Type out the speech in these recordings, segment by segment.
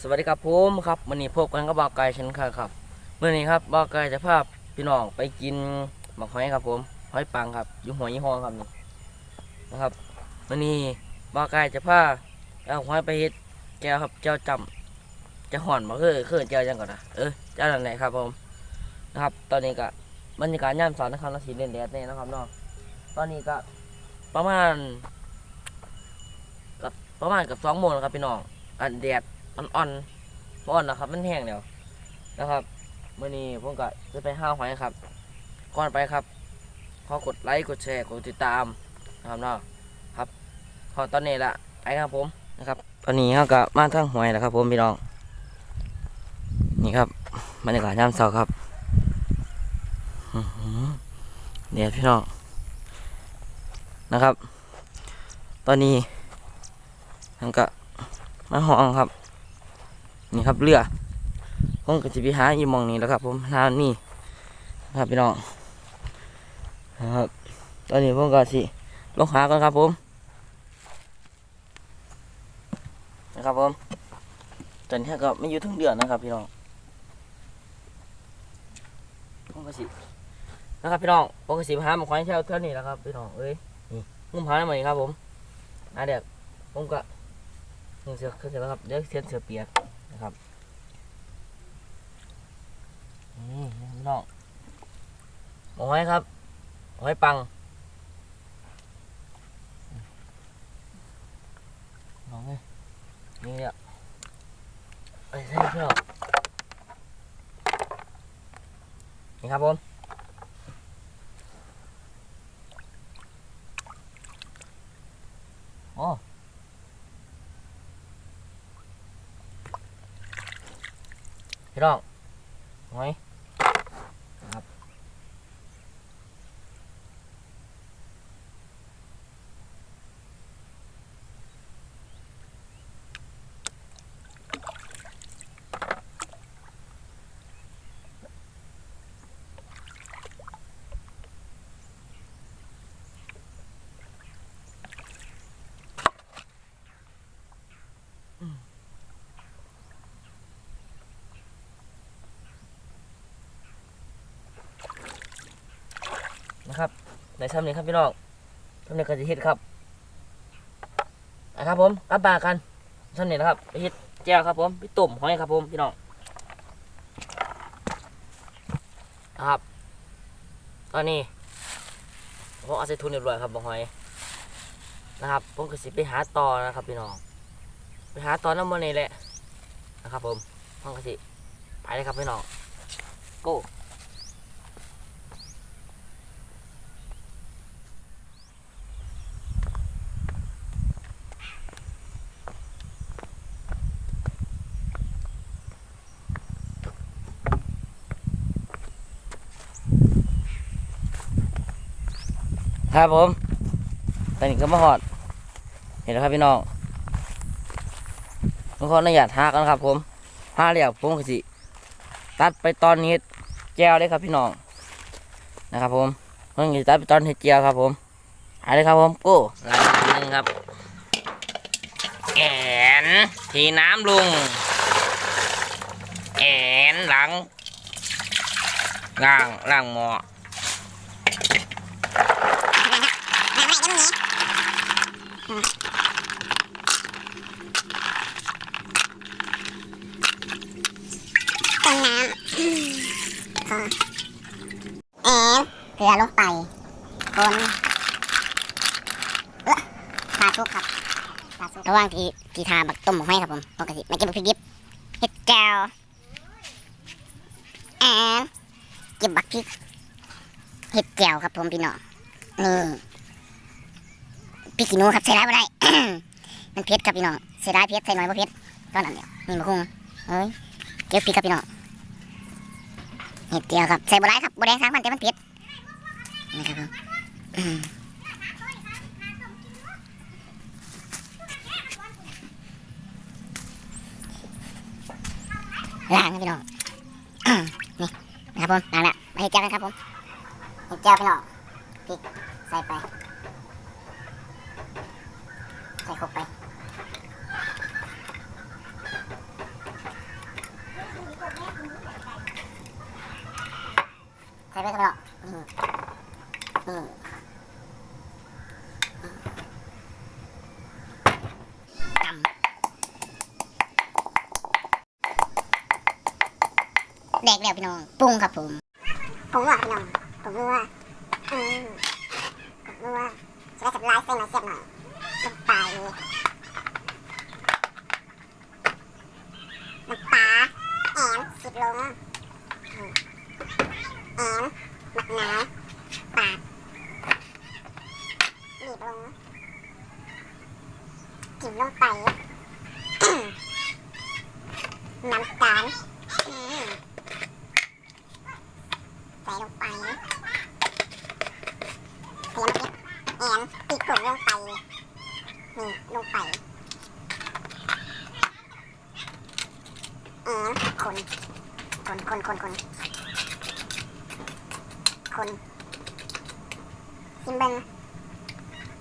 สวัสดีครับผมครับวันนี้พบกันกับบ่าวไก่เช่นเคยครับเมื่อนี้ครับบ่าวไก่จะพาพี่น้องไปกินหมกหอยครับผมหอยปังครับอยู่หัวยี่ห้อครับนี่นะครับวันนี้บ่าวไก่จะพาเอาหอยไปเฮ็ดแก้วครับเจ้าจำจะห่อนมาคือคือเจ้าจังก่อนนะเออเจ้าอันไหนครับผมนะครับ ตอนนี้ก็บรรยากาศย่ามสอนนะครับเราสีเด่นแดดเนี่ยนะครับเนาะตอนนี้ก็ประมาณกับประมาณกับสองโมงครับพี่น้องอันแดด อ่อนๆบ่อ่อนนะครับ มันแห้งแล้วนะครับมื่อนี้ผมก็จะไปห้าหอยครับ ก่อนไปครับขอกดไลค์กดแชร์กดติดตามนะครับเนาะครับพอตอนนี้ละไปครับผมนะครับ ตอนนี้เราก็มาทั้งหอยแล้วครับ ผมพี่น้อง นี่ครับบรรยากาศยามเช้าครับเนี่ยพี่น้องนะครับ ตอนนี้มันก็มาห้องครับ นี่ครับเรือผมก็จะไปหาอีมองนี้แล้วครับ ผมหานี่นะครับพี่น้องนะครับตอนนี้ผมก็สิลงหากันครับผมนะครับผมตอนนี้ก็ไม่อยู่ทั้งเดือนนะครับ พี่น้องผมก็สินะครับพี่น้องผมก็สิหาหมาควายแถวเท่านี้แล้วครับพี่น้องเอ้ยนี่งุ่มหาได้ไหมครับผมอะเดี๋ยวผมก็เสือขึ้นเสร็จแล้วครับเดี๋ยวเสียนเสือเปียก นะครับนี่พี่น้องหอยครับหอยปังน้องเอ้ยนี่เนี่ยไอ้ยใช่พี่น้องนี่ครับผมโอ้ พี่น้องหอ นะครับในซ้ำนี้ครับพี่น้องซ้ำนี้ก็จะเฮ็ดครับนะครับผมกลับมากันซ้ำนี้นะครับไปเฮ็ดแจ่วครับผมไปต้มหอยครับผมพี่น้องนะครับ ตอนนี้ผมเอาใส่ทุนเรียบร้อยครับบางหอยนะครับ ผมก็สิไปหาต่อนะครับพี่น้องไปหาต่อน้ำมันนี่แหละนะครับผมผมก็สิไปเลยครับพี่น้อง go ครับผมตอนนี้ก็มาหอด เห็นแล้วครับพี่น้องทุกคนอนุญาตหากันครับ ผมห้าเรียกผมก็สิ ตัดไปตอนนี้แก้วเลยครับพี่น้องนะครับ ผมเพิ่งจะตัดไปตอนเห็ดเจียวครับ ผมหาเลยครับผมโก้ลายหนึ่งครับแอนทีน้ำลุงแอนหลังล่างล่างหมอ ต้นน้ำพอแอนเกลือลงไปคนเออปลาทุกครับปลาทุกระหว่างที่ที่ทาบักต้มหมกให้ครับผมปกติไม่กินบักพริกดิบเห็ดแจ่วแอนเก็บบักพริกเห็ดแจ่วครับผมพี่น้องนี่ พริกขี้หนูครับใส่ร้ายไม่ได้ มันเผ็ดครับพี่น้องใส่ร้ายเผ็ดใส่น้อยบ่เผ็ดตอนนั้นเดียวนี่มะคุงเอ้ยเก็บพริกครับพี่น้องเห็ดเจียวครับใส่บะไรครับบะแดงสามพันแต่มันเผ็ดนะครับผมล้างครับพี่น้องนี่นะครับผมล้างแล้วมาเห็ดเจียวกันครับผมเห็ดเจียวพี่น้องพริกใส่ไป ใส่ครบไปใส่ไปก็ไม่หรอกนี่นี่แดกแล้วพี่น้องปุ้งครับผมปรุงอะพี่น้องปรุงว่าออปรุงว่าจะได้จับลายเส้นมาเสียบหน่อย ลงไปน้ำปลาแอมสิบลงอืมหมักนาวปาดบีบลงจิ้มลงไป น้ำตาลอืมใส่ลงไปเตรียมพริกแอนพริกผงลงไป นี่ลงไปแอนคน คนคนคนคนคนซิมเบิง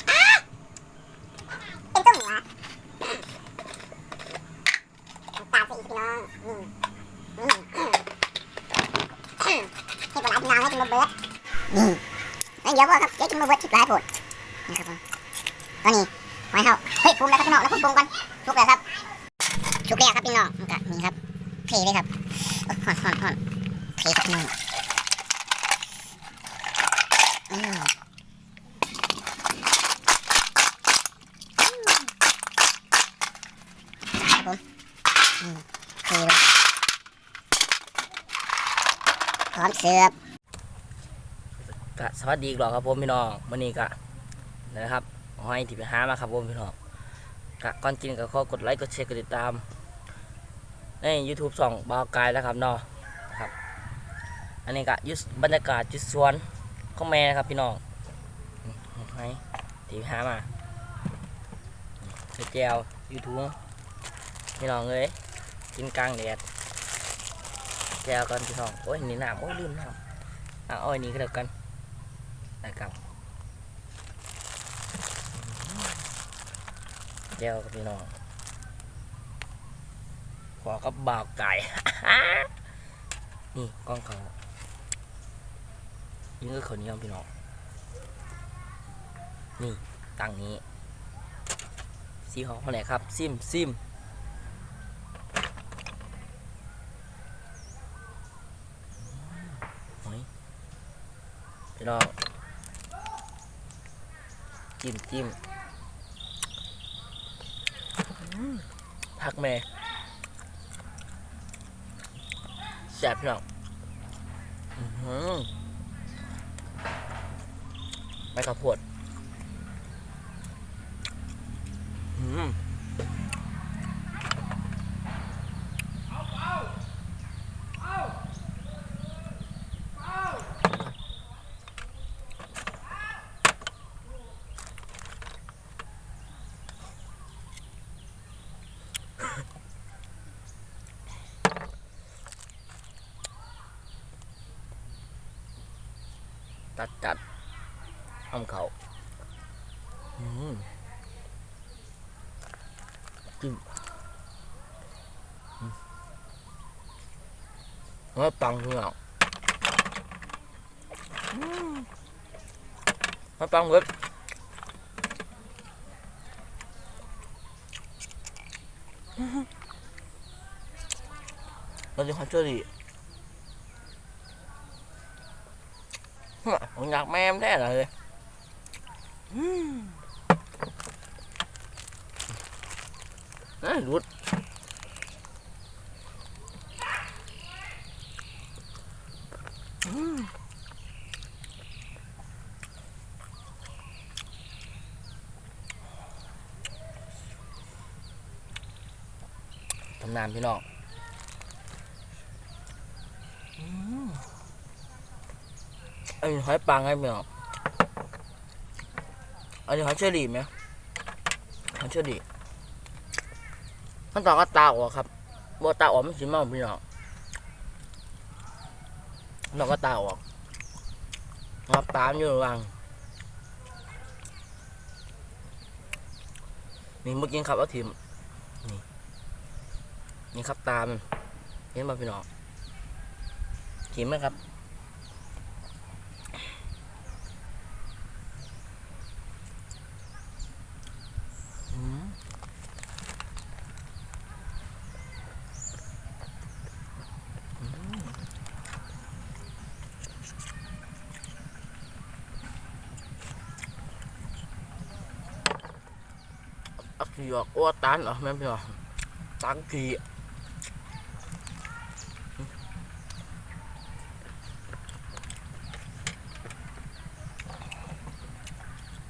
อ้าเป็นต้มเหรอน้ำตาลใส่อีกพี่น้องนี่นี่ให้ปลาพี่น้องให้กินมาเบิร์ดนี่ แล้วเดียวบอครับเดี๋ยวกินมาเบิร์ดชิบหลายโผดนี่ครับผมตอนนี้ไว้เฮาเฮ้ยปรุงแล้วครับพี่น้องแล้วผมปรุงก่อนชุกแล้วครับชุกแล้วครับพี่น้องมันก็นี่ครับเทเลยครับโอ้ยหอนหอนหอนเทครับพี่น้องอืมครับผมเทเลยพร้อมเสิร์ฟ กะสวัสดีอีกรอบครับผมพี่น้องวันนี้กะนะครับห้อยที่ไปหามาครับผมพี่น้องกะก่อนกินก็ขอกดไลค์กดแชร์กดติดตามใน YouTube สองบาวกายแล้วครับเนาะนะครับ อันนี้กะยุสบรรยากาศอยุสวนข้องแม่นะครับพี่น้องอืมหอยที่ไปหามาเดี๋ยวแจวยูทูบพี่น้องเลยกินกลางแดดแจวกันพี่น้องโอ้ยนี่น้ำโอ้ยลืมน้ำเอาอ้อยนี้ก็แล้วกัน นะครับเดี๋ยวพี่น้องขอกับบ่าวไก่ นี่กล้องเขานี่ก็เขานี้ยวพี่น้องนี่ตังนี้สีหอมเท่าไหร่ครับ ซิมซิมหอยพี่น้อง จิ้มจิ้มผักแม่แซ่บพี่น้องอื้อหือไม่ข้าวโพดอืม จัดจัดทำเขาอืมจิ้มอืมแล้วตังพี่น้องอืมแล้วตังเว็บเราจะขอช่วยดี ผมอยากแม่มแท้เลยอืมเอ้ยรุดอืมทำนานพี่น้องอืมอันนี้ หอยปังไงพี่น้องอันนี้หอยเชอรี่ไหมหอยเชอรี่มันต่อก็ตาออกครับบ่ตาออกมันสิเมาพี่น้องนอกก็ตาออกครับตามอยู่ระวังนี่เมื่อกี้ครับเอาทิมนี่นี่ครับตามเห็นป่ะพี่น้องทิมไหมครับ พี่อกโอ้ตานเหรอแม่พี่บอตังกี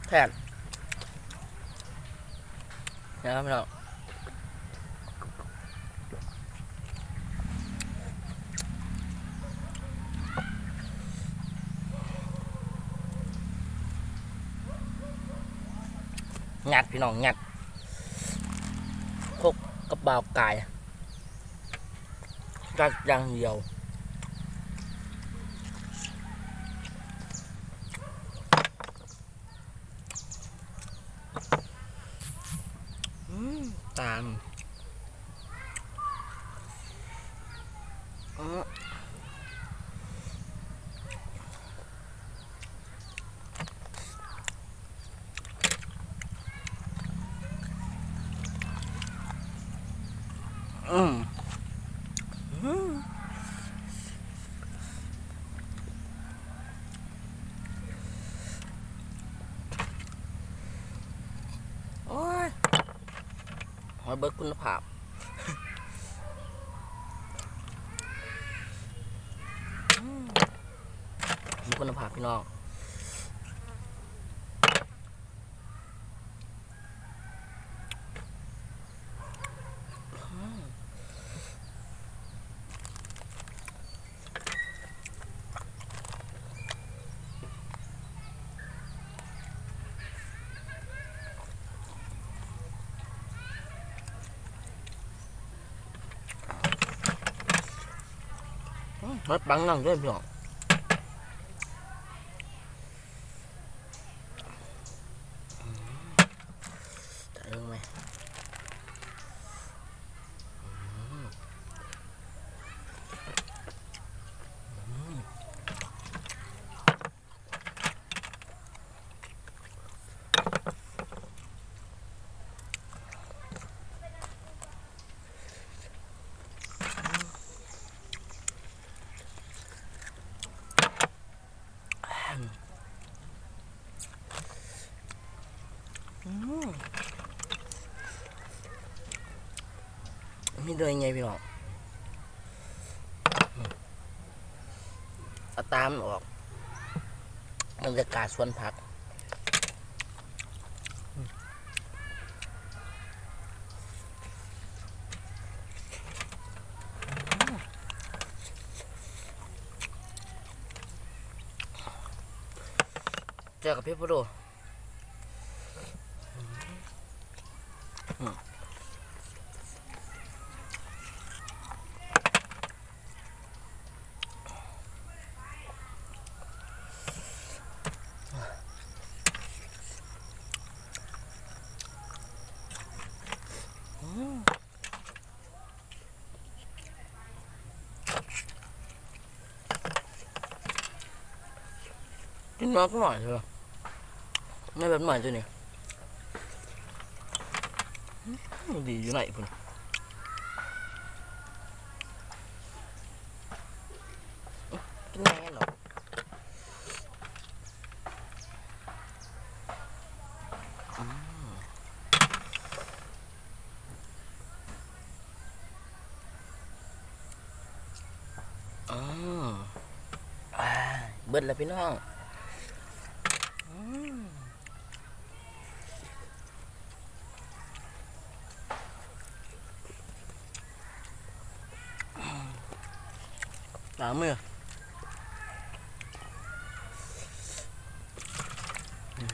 แทนนะครับพี่น้องงัดพี่น้องงัด กกระเป๋ากายกัดอย่างเดียวอืมตามอืมอืมอืมโอ้ย หอย เบิร์คุณภาพมมีคุณภาพพี่น้อง รถบังนั่งด้วยพี่น้องจะเรื่องไหมอืมอืมอืม มีเดินยังไงพี่น้องเอาตามออกบรรยากาศสวนผักเจอกับพี่พุโดินน้อยก็หน่อยเถอะไม่แบบหน่อยตัวนี้อืมดีอยู่ไหนพุ่นกินแน่หรออืมอืมอ่าเบิดแล้วพี่น้อง ล้างมืออื้อ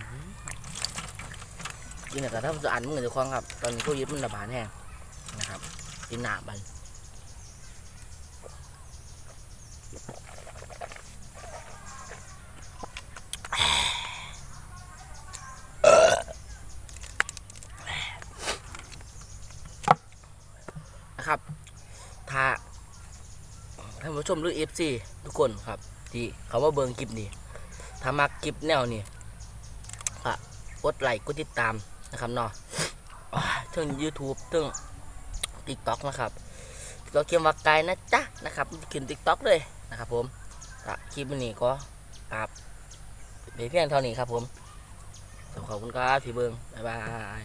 กินแต่ถ้าจะอ่านมือจะคล้องครับ ตอนนี้โควิดมันระบาดแห้งนะครับกินหนาบันนะครับถ้า ท่านผู้ชมหรือเอฟซีทุกคนครับ ที่เขาว่าเบิงคลิปนี้ถ้ามักคลิปแนวนี้ก็กดไลค์กดติดตามนะครับเนาะอ่าเทั้ง YouTube เทั้ง TikTok นะครับเราเขียนว่าไกายนะจ๊ะนะครับขึ้น TikTok เลยนะครับ ผมก็คลิปนี้ก็ครับเพียงเท่านี้ครับ ผมขอบคุณครับที่เบิงบ๊ายบาย